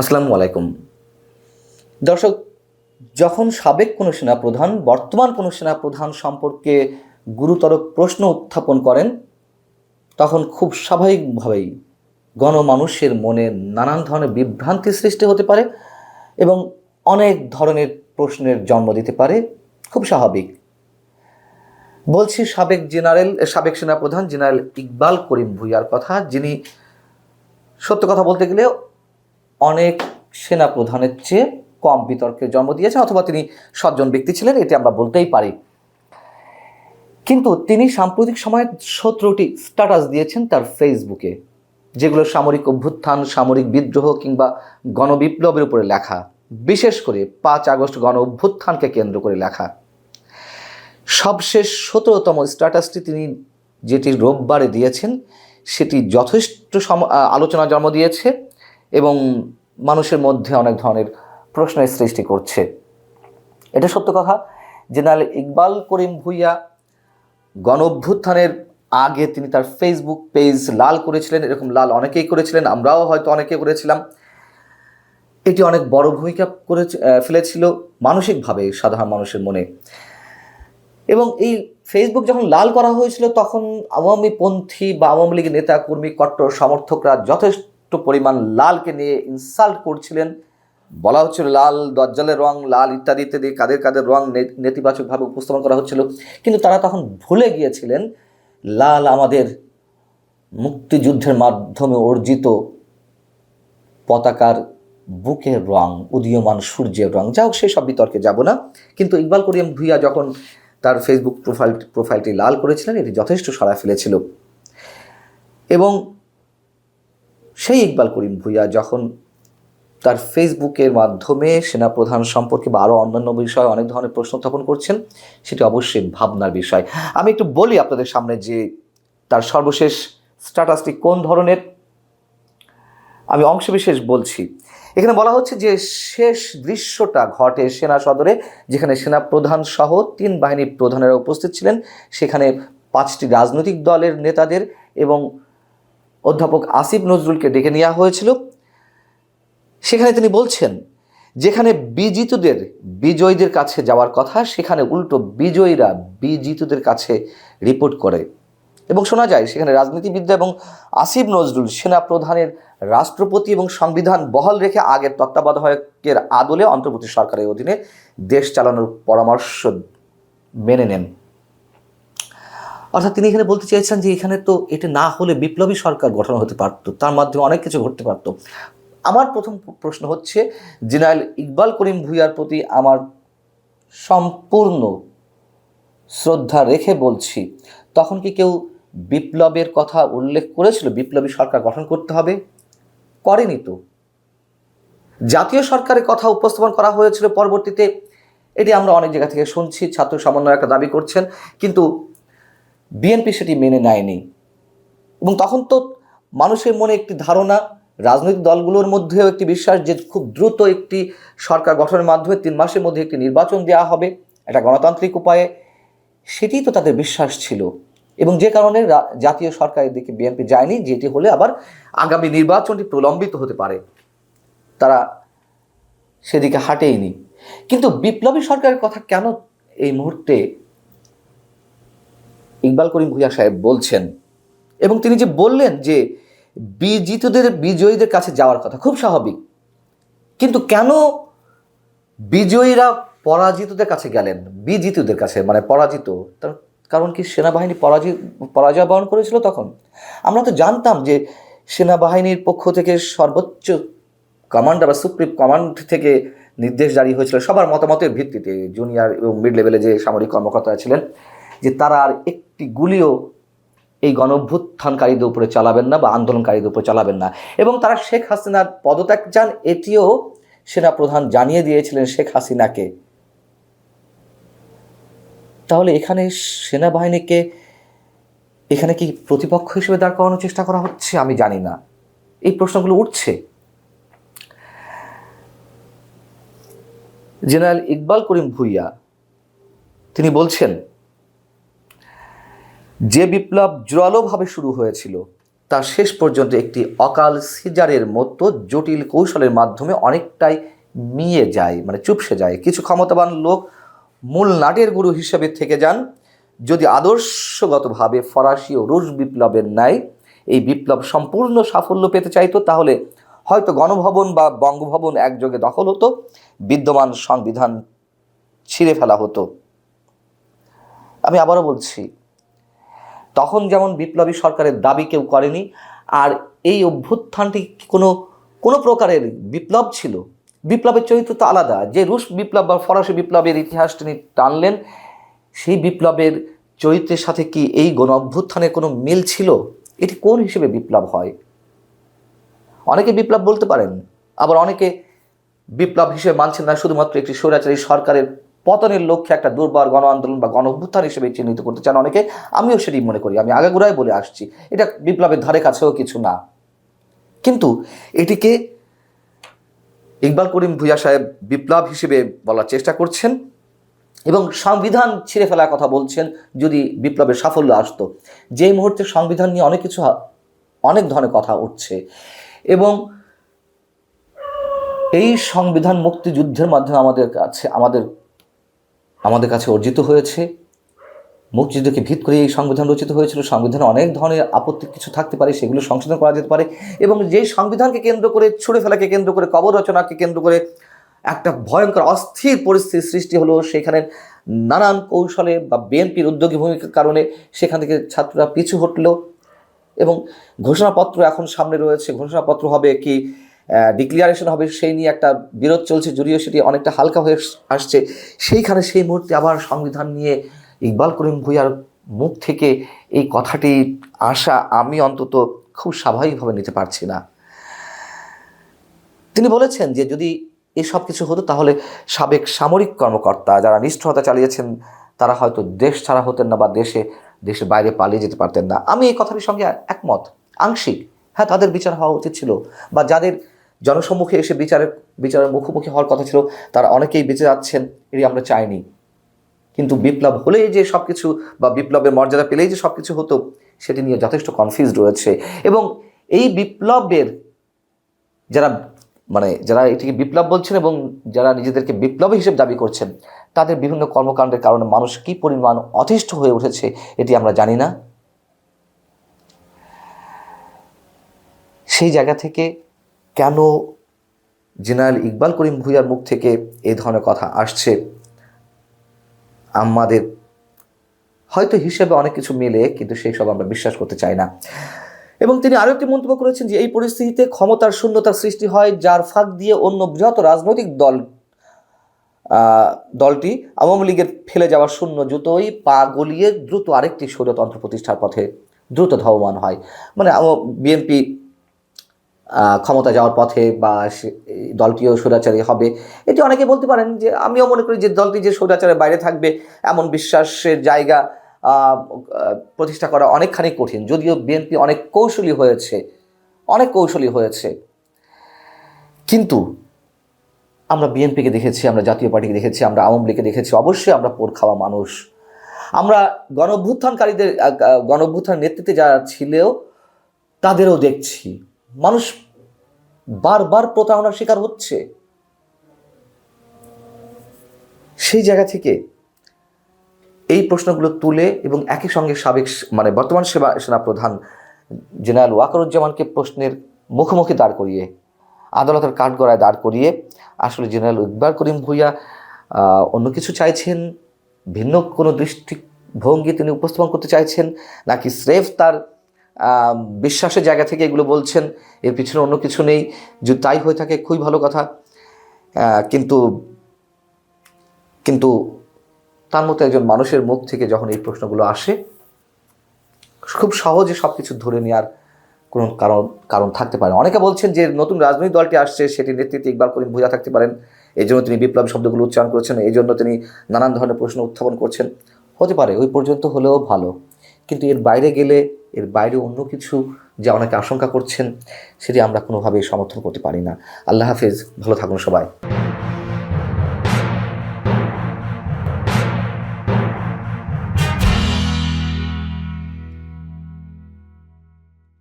আসসালামু আলাইকুম। দর্শক, যখন সাবেক কোনো সেনাপ্রধান, বর্তমান কোনো সেনাপ্রধান সম্পর্কে গুরুতর প্রশ্ন উত্থাপন করেন, তখন খুব স্বাভাবিকভাবেই গণমানুষের মনে নানান ধরনের বিভ্রান্তি সৃষ্টি হতে পারে এবং অনেক ধরনের প্রশ্নের জন্ম দিতে পারে। খুব স্বাভাবিক। বলছি সাবেক জেনারেল, সাবেক সেনাপ্রধান জেনারেল ইকবাল করিম ভুইয়ার কথা, যিনি সত্য কথা বলতে গেলে অনেক সেনা প্রধানের চেয়ে কম বিতর্কের জন্ম দিয়েছেন অথবা তিনি সজ্জন ব্যক্তি ছিলেন, এটি আমরা বলতেই পারি। কিন্তু তিনি সাম্প্রতিক সময়ে সতেরোটি স্ট্যাটাস দিয়েছেন তার ফেসবুকে যেগুলো সামরিক অভ্যুত্থান, সামরিক বিদ্রোহ কিংবা গণবিপ্লবের উপরে লেখা। বিশেষ করে পাঁচ আগস্ট গণ অভ্যুত্থানকে কেন্দ্র করে লেখা। সবশেষ সতেরোতম স্ট্যাটাসটি তিনি যেটি রোববারে দিয়েছেন, সেটি যথেষ্ট আলোচনা জন্ম দিয়েছে। মানুষের মধ্যে অনেক ধরনের প্রশ্নের সৃষ্টি করছে। এটা সত্য কথা। জেনারেল ইকবাল করিম ভুইয়া গণ অভ্যুত্থানের আগে তিনি তার ফেসবুক পেজ লাল করেছিলেন। এরকম লাল অনেকেই করেছিলেন, আমরাও হয়তো অনেকে করেছিলাম। এটি অনেক বড় ভূমিকা করে ফেলেছিল মানসিকভাবে সাধারণ মানুষের মনে। এবং এই ফেসবুক যখন লাল করা হয়েছিল, তখন আওয়ামী পন্থী বা আওয়ামী লীগের নেতা কর্মী কট্টর, সমর্থকরা যথেষ্ট পরিমাণ লালকে নিয়ে ইনসাল্ট করছিলেন। বলা হচ্ছিল লাল দজ্জালের রং, লাল ইত্যাদি ইত্যাদি, কাদের কাদের রং নেতিবাচকভাবে উপস্থাপন করা হচ্ছিল। কিন্তু তারা তখন ভুলে গিয়েছিলেন লাল আমাদের মুক্তিযুদ্ধের মাধ্যমে অর্জিত পতাকার বুকের রং, উদীয়মান সূর্যের রং। যা হোক সেসব বিতর্কে যাব না। কিন্তু ইকবাল করিম ভুইয়া যখন তার ফেসবুক প্রোফাইল প্রোফাইলটি লাল করেছিলেন, এটি যথেষ্ট সাড়া ফেলেছিল। এবং সেই ইকবাল করিম ভুইয়া যখন তার ফেসবুকের মাধ্যমে সেনাপ্রধান সম্পর্কে বা আরও অন্যান্য বিষয়ে অনেক ধরনের প্রশ্ন উত্থাপন করছেন, সেটি অবশ্যই ভাবনার বিষয়। আমি একটু বলি আপনাদের সামনে যে তার সর্বশেষ স্ট্যাটাসটি কোন ধরনের? আমি অংশবিশেষ বলছি। এখানে বলা হচ্ছে যে শেষ দৃশ্যটা ঘটে সেনা সদরে, যেখানে সেনা প্রধান সহ তিন বাহিনীর প্রধানেরা উপস্থিত ছিলেন। সেখানে পাঁচটি রাজনৈতিক দলের নেতাদের এবং অধ্যাপক আসিফ নজরুলকে ডেকে নেওয়া হয়েছিল। সেখানে তিনি বলছেন, যেখানে বিজিতদের বিজয়ীদের কাছে যাওয়ার কথা, সেখানে উল্টো বিজয়ীরা বিজিতদের কাছে রিপোর্ট করে। এবং শোনা যায়, সেখানে রাজনীতিবিদ্যা এবং আসিফ নজরুল সেনা প্রধানের রাষ্ট্রপতি এবং সংবিধান বহাল রেখে আগের তত্ত্বাবধায়কের আদলে অন্তর্বর্তী সরকারের অধীনে দেশ চালানোর পরামর্শ মেনে নেন। অর্থাৎ তিনি এখানে বলতে চেয়েছেন যে এখানে তো এটা না হলে বিপ্লবী সরকার গঠন হতে পারত, তার মাধ্যমে অনেক কিছু ঘটতে পারত। আমার প্রথম প্রশ্ন হচ্ছে, জেনারেল ইকবাল করিম ভুইয়ার প্রতি আমার সম্পূর্ণ শ্রদ্ধা রেখে বলছি, তখন কি কেউ বিপ্লবের কথা উল্লেখ করেছিল, বিপ্লবী সরকার গঠন করতে হবে? করেনি তো। জাতীয় সরকারের কথা উপস্থাপন করা হয়েছিল পরবর্তীতে, এটি আমরা অনেক জায়গা থেকে শুনছি, ছাত্র সমন্বয় একটা দাবি করছেন, কিন্তু বিএনপি সেটি মেনে নেয়নি। এবং তখন তো মানুষের মনে একটি ধারণা, রাজনৈতিক দলগুলোর মধ্যেও একটি বিশ্বাস যে খুব দ্রুত একটি সরকার গঠনের মাধ্যমে তিন মাসের মধ্যে একটি নির্বাচন দেওয়া হবে, একটা গণতান্ত্রিক উপায়ে, সেটি তো তাদের বিশ্বাস ছিল। এবং যে কারণে জাতীয় সরকারের দিকে বিএনপি যায়নি, যেটি হলে আবার আগামী নির্বাচনটি প্রলম্বিত হতে পারে। তারা সেদিকে হাঁটেইনি। কিন্তু বিপ্লবী সরকারের কথা কেন এই মুহূর্তে ইকবাল করিম ভুইয়া সাহেব বলছেন, এবং তিনি যে বললেন যে বিজিতদের, বিজয়ীদের কাছে যাওয়ার কথা, খুব স্বাভাবিক। কিন্তু কেন বিজয়ীরা পরাজিতদের কাছে গেলেন? বিজিতদের কাছে মানে পরাজিত। তার কারণ কি সেনাবাহিনী পরাজিত পরাজয় বরণ করেছিল তখন? আমরা তো জানতাম যে সেনাবাহিনীর পক্ষ থেকে সর্বোচ্চ কমান্ডার বা সুপ্রিম কমান্ড থেকে নির্দেশ জারি হয়েছিল সবার মতামতের ভিত্তিতে, জুনিয়র এবং মিড লেভেলে যে সামরিক কর্মকর্তারা ছিলেন। যে তারা আর একটি গুলিও এই গণভ্যুত্থানকারীদের উপরে চালাবেন না বা আন্দোলনকারীদের উপরে চালাবেন না। এবং তারা শেখ হাসিনার পদত্যাগ চান এটিও সেনাপ্রধান জানিয়ে দিয়েছিলেন শেখ হাসিনাকে। তাহলে এখানে সেনাবাহিনীকে এখানে কি প্রতিপক্ষ হিসেবে দাঁড় করানোর চেষ্টা করা হচ্ছে? আমি জানি না। এই প্রশ্নগুলো উঠছে। জেনারেল ইকবাল করিম ভুইয়া, তিনি বলছেন যে বিপ্লব জোরালোভাবে শুরু হয়েছিল, তা শেষ পর্যন্ত একটি অকাল সিজারের মতো জটিল কৌশলের মাধ্যমে অনেকটাই মিয়ে যায় মানে চুপসে যায়। কিছু ক্ষমতাবান লোক মূল নাটের গুরু হিসেবে থেকে যান। যদি আদর্শগতভাবে ফরাসি ও রুশ বিপ্লবের ন্যায় এই বিপ্লব সম্পূর্ণ সাফল্য পেতে চাইতো, তাহলে হয়তো গণভবন বা বঙ্গভবন একযোগে দখল হতো, বিদ্যমান সংবিধান ছিঁড়ে ফেলা হতো। আমি আবারও বলছি তখন যেমন বিপ্লবী সরকারের দাবি কেউ করেনি, আর এই অভ্যুত্থানটি কোনো কোনো প্রকারের বিপ্লব ছিল? বিপ্লবের চরিত্র তো আলাদা। যে রুশ বিপ্লব বা ফরাসি বিপ্লবের ইতিহাস তিনি টানলেন, সেই বিপ্লবের চরিত্রের সাথে কি এই গণ অভ্যুত্থানের কোনো মিল ছিল? এটি কোন হিসেবে বিপ্লব হয়? অনেকে বিপ্লব বলতে পারেন, আবার অনেকে বিপ্লব হিসেবে মানছেন না, শুধুমাত্র একটি স্বৈরাচারী সরকারের পতনের লক্ষ্যে একটা দুর্বার গণ আন্দোলন বা গণ অভ্যুত্থান হিসেবে চিহ্নিত করতে চান অনেকে, আমিও সেটি মনে করি। আমি আগাগোড়ায় বলে আসছি, এটা বিপ্লবের ধারে কাছেও কিছু না। কিন্তু এটিকে ইকবাল করিম ভুইয়া সাহেব বিপ্লব হিসেবে বলার চেষ্টা করছেন এবং সংবিধান ছিঁড়ে ফেলার কথা বলছেন যদি বিপ্লবের সাফল্য আসতো। যেই মুহূর্তে সংবিধান নিয়ে অনেক কিছু অনেক ধরনের কথা উঠছে এবং এই সংবিধান মুক্তিযুদ্ধের মাধ্যমে আমাদের কাছে, আমাদের আমাদের কাছে অর্জিত হয়েছে। মুক্তিযুদ্ধকে ভিত করে এই সংবিধান রচিত হয়েছিল। সংবিধানে অনেক ধরনের আপত্তি কিছু থাকতে পারে, সেগুলো সংশোধন করা যেতে পারে এবং যেই সংবিধানকে কেন্দ্র করে, ছুড়ে ফেলাকে কেন্দ্র করে, কবর রচনাকে কেন্দ্র করে একটা ভয়ঙ্কর, অস্থির পরিস্থিতির সৃষ্টি হলো, সেখানে নানান কৌশলে বা বিএনপির উদ্যোগী ভূমিকার কারণে সেখান থেকে ছাত্ররা পিছু হটল এবং ঘোষণাপত্র এখন সামনে রয়েছে। ঘোষণাপত্র হবে কি ডিক্লিয়ারেশন হবে, সেই নিয়ে একটা বিরোধ চলছে, যদিও সেটি অনেকটা হালকা হয়ে আসছে। সেইখানে সেই মুহূর্তে আবার সংবিধান নিয়ে ইকবাল করিম ভুইয়ার মুখ থেকে এই কথাটি আসা আমি অন্তত খুব স্বাভাবিকভাবে নিতে পারছি না। তিনি বলেছেন যে, যদি এসব কিছু হতো, তাহলে সাবেক সামরিক কর্মকর্তা যারা নিষ্ঠুরতা চালিয়েছেন, তারা হয়তো দেশ ছাড়া হতেন না বা দেশে, দেশের বাইরে পালিয়ে যেতে পারতেন না। আমি এই কথাটির সঙ্গে একমত। আংশিক। হ্যাঁ তাদের বিচার হওয়া উচিত ছিল। বা যাদের জনসম্মুখে এসে বিচারের বিচারের মুখোমুখি হওয়ার কথা ছিল, তারা অনেকেই বেঁচে যাচ্ছেন, এটি আমরা চাইনি। কিন্তু বিপ্লব হলেই যে সব কিছু বা বিপ্লবের মর্যাদা পেলেই যে সব কিছু হতো, সেটি নিয়ে যথেষ্ট কনফিউজ রয়েছে। এবং এই বিপ্লবের যারা মানে যারা এটিকে বিপ্লব বলছেন এবং যারা নিজেদেরকে বিপ্লবী হিসেবে দাবি করছেন, তাদের বিভিন্ন কর্মকাণ্ডের কারণে মানুষ কী পরিমাণ অতিষ্ঠ হয়ে উঠেছে, এটি আমরা জানি না। সেই জায়গা থেকে কেন জেনারেল ইকবাল করিম ভুইয়ার মুখ থেকে এই ধরনের কথা আসছে? আমাদের হয়তো হিসেবে অনেক কিছু মেলে, কিন্তু সেই সব আমরা বিশ্বাস করতে চাই না। এবং তিনি আরও একটি মন্তব্য করেছেন যে, এই পরিস্থিতিতে ক্ষমতার শূন্যতার সৃষ্টি হয় যার ফাঁক দিয়ে অন্য বৃহৎ রাজনৈতিক দল দলটি আওয়ামী লীগের ফেলে যাওয়া শূন্য জুতোই পা গলিয়ে দ্রুত আরেকটি স্বৈরতন্ত্র প্রতিষ্ঠার পথে দ্রুত ধাবমান হয়। মানে বিএনপি ক্ষমতা যাওয়ার পথে বা দলটিও স্বৈরাচারী হবে। এটি অনেকে বলতে পারেন যে আমিও মনে করি যে দলটি যে স্বৈরাচারের বাইরে থাকবে এমন বিশ্বাসের জায়গা প্রতিষ্ঠা করা অনেকখানি কঠিন। যদিও বিএনপি অনেক কৌশলী হয়েছে অনেক কৌশলী হয়েছে। কিন্তু আমরা বিএনপিকে দেখেছি আমরা জাতীয় পার্টিকে দেখেছি আমরা আওয়ামী লীগকে দেখেছি অবশ্যই আমরা পোর খাওয়া মানুষ। আমরা আহ, গণঅভ্যুত্থান নেতৃত্বে যারা ছিলেও তাদেরও দেখছি। মানুষ বারবার প্রতারণার শিকার হচ্ছে। সেই জায়গা থেকে এই প্রশ্নগুলো তুলে এবং একই সঙ্গে সাবেক মানে বর্তমান সেবা সেনা প্রধান জেনারেল ওয়াকারুজ্জামানকে প্রশ্নের মুখোমুখি দাঁড় করিয়ে, আদালতের কাঠগড়ায় দাঁড় করিয়ে আসলে জেনারেল ইকবাল করিম ভুইয়া অন্য কিছু চাইছেন? ভিন্ন কোনো দৃষ্টিভঙ্গি তিনি উপস্থাপন করতে চাইছেন? নাকি স্রেফ তার বিশ্বাসের জায়গা থেকে এগুলো বলছেন। এর পিছনে অন্য কিছু নেই। যদি তাই হয়ে থাকে, খুবই ভালো কথা। কিন্তু কিন্তু তার মতো একজন মানুষের মুখ থেকে যখন এই প্রশ্নগুলো আসে, খুব সহজে সব কিছু ধরে নেওয়ার কোনো কারণ কারণ থাকতে পারে। অনেকে বলছেন যে নতুন রাজনৈতিক দলটি আসছে, সেটি নেতৃত্বে ইকবাল করিম ভুইয়া থাকতে পারেন। এই জন্য তিনি বিপ্লবী শব্দগুলো উচ্চারণ করেছেন। এই জন্য তিনি নানান ধরনের প্রশ্ন উত্থাপন করছেন। হতে পারে, ওই পর্যন্ত হলেও ভালো। কিন্তু এর বাইরে গেলে, এর বাইরে অন্য কিছু যা অনেকে আশঙ্কা করছেন, সেটি আমরা কোনোভাবেই সমর্থন করতে পারি না। আল্লাহ হাফেজ, ভালো থাকুন সবাই।